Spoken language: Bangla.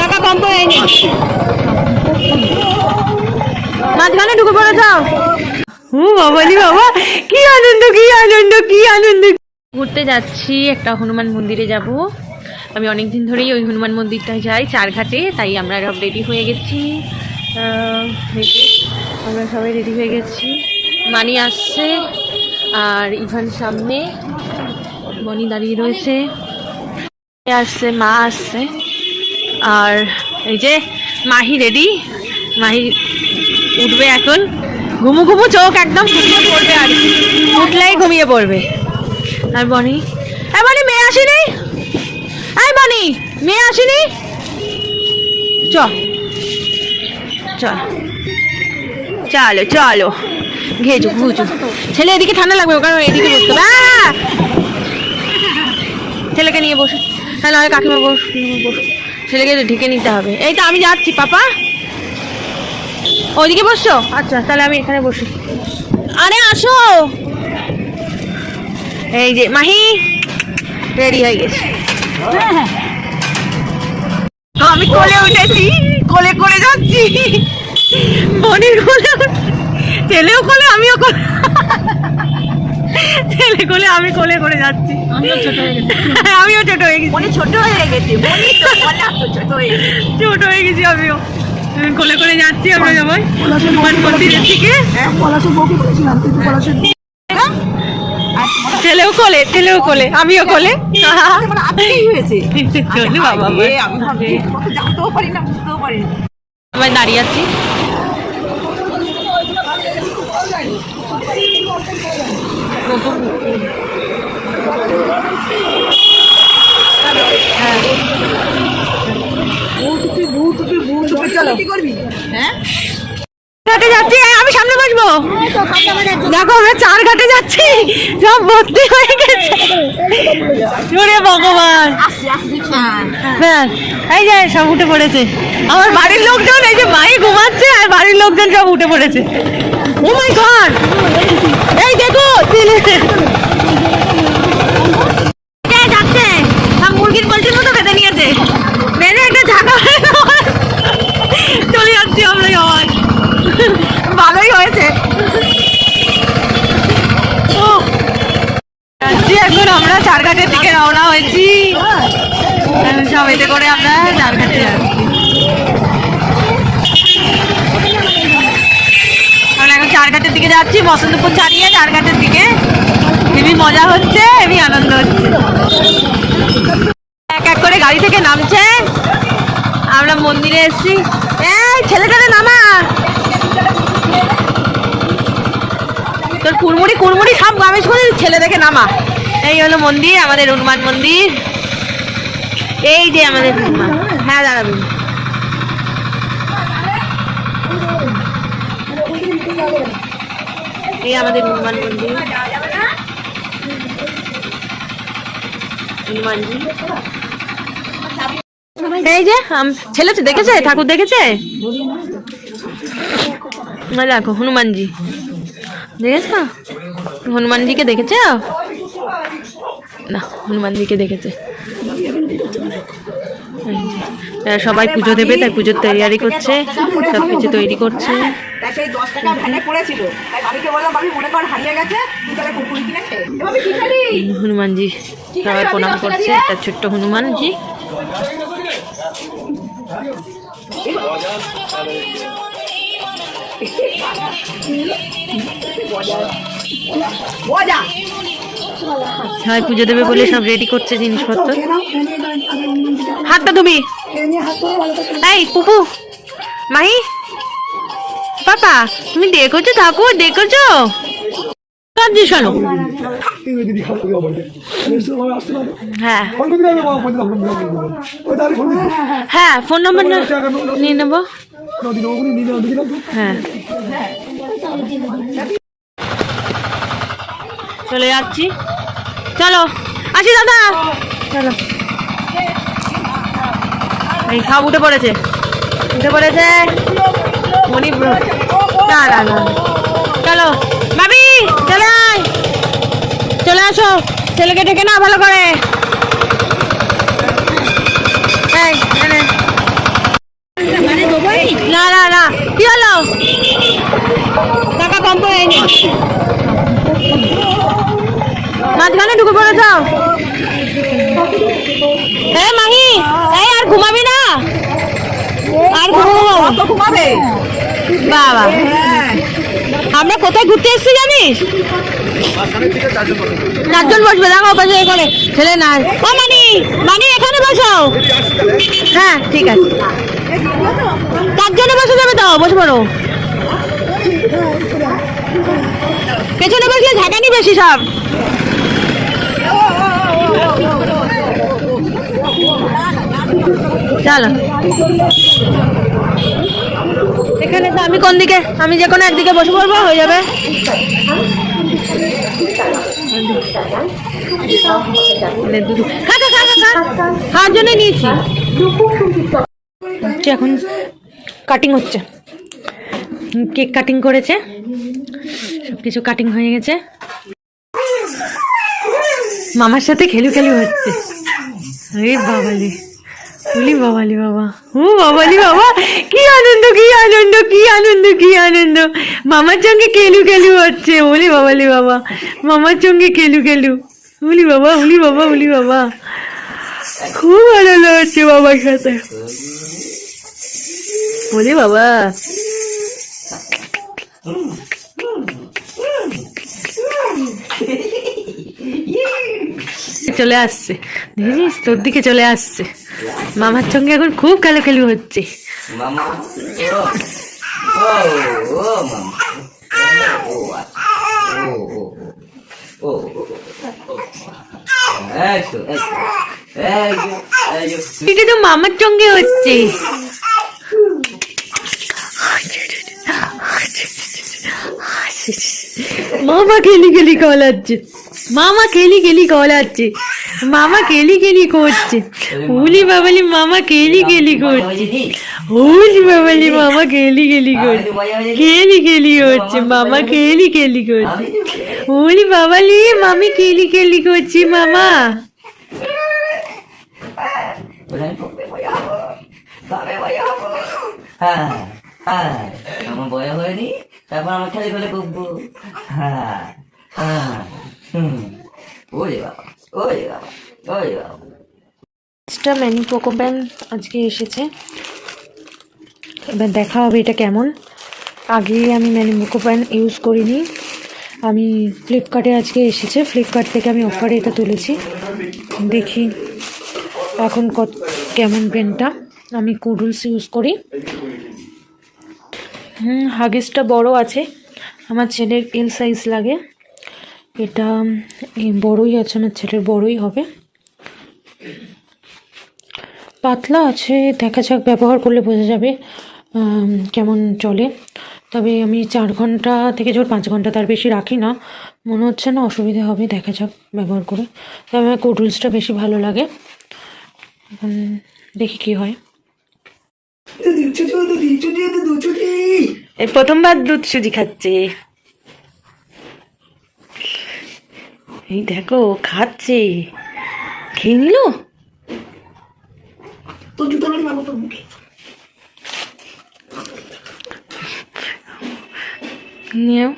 টাকা কম পড়েনি মাঝখানে ঢুকে পড়েছ? হুম বাবালি বাবা, কি আনন্দ কি আনন্দ কি আনন্দ। ঘুরতে যাচ্ছি, একটা হনুমান মন্দিরে যাব। আমি অনেক দিন ধরেই ওই হনুমান মন্দিরটায় যাই, চারঘাটে, তাই আমরা সব রেডি হয়ে গেছি। আমরা সবাই রেডি হয়ে গেছি। মানি আসছে, আর ইভান সামনে মনি দাঁড়িয়ে রয়েছে। আসছে, মা আসছে। আর এই যে মাহি রেডি মাহি উঠবে এখন। ঘুমু ঘুমু চোখ একদম পড়বে আর। উঠলেই ঘুমিয়ে পড়বে। আর বনি? হ্যাঁ বনি, মেয়ে আসেনি? এই বনি, মেয়ে আসেনি? চ। চল, চলো। ঘেজু ঘুচু। ছেলে এদিকে ঠান্ডা লাগবে, কারণ এদিকে বসতে! ছেলেকে নিয়ে বসে। হ্যাঁ নয় কাকিমা বস বস ছেলেকে ঢেকে নিতে হবে। এই তো আমি যাচ্ছি, পাপা। ওইদিকে বসছো? আচ্ছা তাহলে আমি এখানে বসি। আরে, আসো। এই যে, মাহি, রেডি হয়ে গেছে। আমি কোলে উঠেছি, কোলে করে যাচ্ছি। বনির কোলে ছেলেও কোলে, আমিও কোলে ছেলে কোলে আমি কোলে করে যাচ্ছি। আমিও ছোট হয়ে গেছি। আমিও ছোট হয়ে গেছি। ছোট হয়ে গেছে তো ছোট হয়ে গেছে। ছোট হয়ে গেছি আমিও। আমি কোলে করে যাচ্ছি আমরা হনুমান মন্দিরের থেকে পলাশের বউকে বলেছিলাম কিন্তু পলাশের ছেলেও কোলে ছেলেও কোলে আমিও কোলে। মানে সবাই দাঁড়িয়ে আছি। হ্যাঁ? আমি সামনে বসবো দেখো আমরা চার ঘাটে যাচ্ছি সব ভর্তি হয়ে গেছে ওরে ভগবান হ্যাঁ এই যে সব উঠে পড়েছে আমার বাড়ির লোকজন এই যে মাই ঘুমাচ্ছে আর বাড়ির লোকজন সব উঠে পড়েছে ও মাই গড এই দেখো যাচ্ছে। মুরগির পোলট্রির মতো বেঁধে নিয়েছে। বেঁধে একটা ঝাঁকা চলে যাচ্ছি আমরা সবাই। ভালোই হয়েছে। এখন আমরা চারঘাটের দিকে রওনা হয়েছি। সব এতে করে আমরা চারঘাটে যাচ্ছি আমরা এখন চারঘাটের দিকে যাচ্ছি, বসন্তপুর ছাড়িয়ে চারঘাটের দিকে। হেবি মজা হচ্ছে, হেবি আনন্দ হচ্ছে। এক এক করে গাড়ি থেকে নামছে। আমরা মন্দিরে এসেছি। এই, ছেলেটারে নামা। তোর কুড়মুড়ি কুড়মুড়ি সব আমিষ করে ছেলে দেখে নামা। এই হলো মন্দির, আমাদের হনুমান মন্দির। এই যে আমাদের হ্যাঁ দাঁড়াবেন এই আমাদের হনুমান মন্দির। হনুমানজি এই যে ছেলে দেখেছে? ঠাকুর দেখেছে? দেখো হনুমানজি দেখেছ? হনুমানজিকে দেখেছ? না হনুমানজিকে দেখেছে। সবাই পুজো দেবে, তাই পুজোর তৈরি করছে সব কিছু তৈরি করছে। তাই সেই দশ টাকা ভ্যানে পড়েছিল। তাই বাবিকে বললাম বাবি মনে কর হারিয়ে গেছে তুই তাহলে কুকুরি কিনে খেয়ে বাবি কি খালি হনুমানজি সবাই প্রণাম করছে একটা ছোট্ট হনুমানজি। সবাই পুজো দেবে বলে সব রেডি করছে জিনিসপত্র। হাতটা তুমি এই পুপু মাহি পাপা তুমি দেখেছ ঠাকুর? দেখেছ? পারবে হ্যাঁ। হ্যাঁ ফোন নম্বর নিয়ে নেব। হ্যাঁ। চলে যাচ্ছি। চলো। আসি দাদা। চলো। এই সব উঠে পড়েছে। উঠে পড়েছে। মণি না না না চলো। ভাবি, চলে আয়। চলে আসো। ছেলেকে ডেকে না ভালো করে। না না না। কি হলো? টাকা কম পড়েনি মাঝখানে ঢুকে পড়েছ? এ, মাহি, এই, আর ঘুমাবি না। আর ঘুমাবো। ঘুমাবে? বাবা। আমরা কোথায় ঘুরতে এসেছি জানিস? চারজন বসবে, দেখো পাশে এখানে। ছেলে না। ও, মানি মানি, এখানে বসো। হ্যাঁ ঠিক আছে। চারজনে বসে যাবে তো, বসে পড়ো। পেছনে বসলে ঝাঁকানি বেশি সব। চলো। এখানে তো আমি কোন দিকে? আমি যে কোনো একদিকে বসে পড়ব, হয়ে যাবে। খাওয়ার জন্যই নিয়েছি। এখন কাটিং হচ্ছে। কেক কাটিং করেছে। সব কিছু কাটিং হয়ে গেছে। মামার সাথে খেলু খেলু হচ্ছে। আরে বাবালি বলি বাবালি বাবা ও বাবালি বাবা কি আনন্দ কি আনন্দ কি আনন্দ কি আনন্দ মামার সঙ্গে খেলু খেলু হচ্ছে বলি বাবালি বাবা মামার সঙ্গে খেলু খেলু বলি বাবা বলি বাবা বলি বাবা খুব আনন্দ হচ্ছে বাবার সাথে বলি বাবা চলে আসছে। দেখিস তোর দিকে চলে আসছে। মামার সঙ্গে এখন খুব খেলাখেলি হচ্ছে. এটা তো মামার সঙ্গে হচ্ছে। মামা খেলি খেলি কলাচ্ছে মামা খেলি খেলি কলাচ্ছে মামা খেলি খেলি করছে। উলি বাবালি মামা খেলি খেলি করছে। উলি বাবালি মামা খেলি খেলি করছে। খেলি খেলি করছে মামা খেলি খেলি করছে। উলি বাবালি মামি কেলি খেলি করছি মামা। হ্যাঁ হ্যাঁ। আমার বয়া হয়নি তারপর আমার খেলে খেলে করব। হ্যাঁ হ্যাঁ। পাঁচটা ম্যানি পোকো প্যান আজকে এসেছে। এবার দেখা হবে এটা কেমন। আগে আমি ম্যানি পোকো প্যান ইউজ করিনি। আমি ফ্লিপকার্টে আজকে এসেছে। ফ্লিপকার্ট থেকে আমি অফারে এটা তুলেছি। দেখি এখন কত, কেমন পেনটা আমি কুডুলস ইউজ করি। হুম হাগিসটা বড় আছে। আমার ছেলের এল সাইজ লাগে। এটা এই বড়ই আছে আমার ছেলের বড়ই হবে। পাতলা আছে দেখা যাক ব্যবহার করলে বোঝা যাবে কেমন চলে। তবে আমি চার ঘণ্টা থেকে জোর পাঁচ ঘণ্টা তার বেশি রাখি না। মনে হচ্ছে না অসুবিধা হবে দেখা যাক ব্যবহার করে। তবে আমার কোডুলসটা বেশি ভালো লাগে। এখন দেখি কি হয়। এই প্রথমবার দুধ সুজি খাচ্ছে। এই দেখো খাচ্ছে। খেয়ে নিল? নিয়েও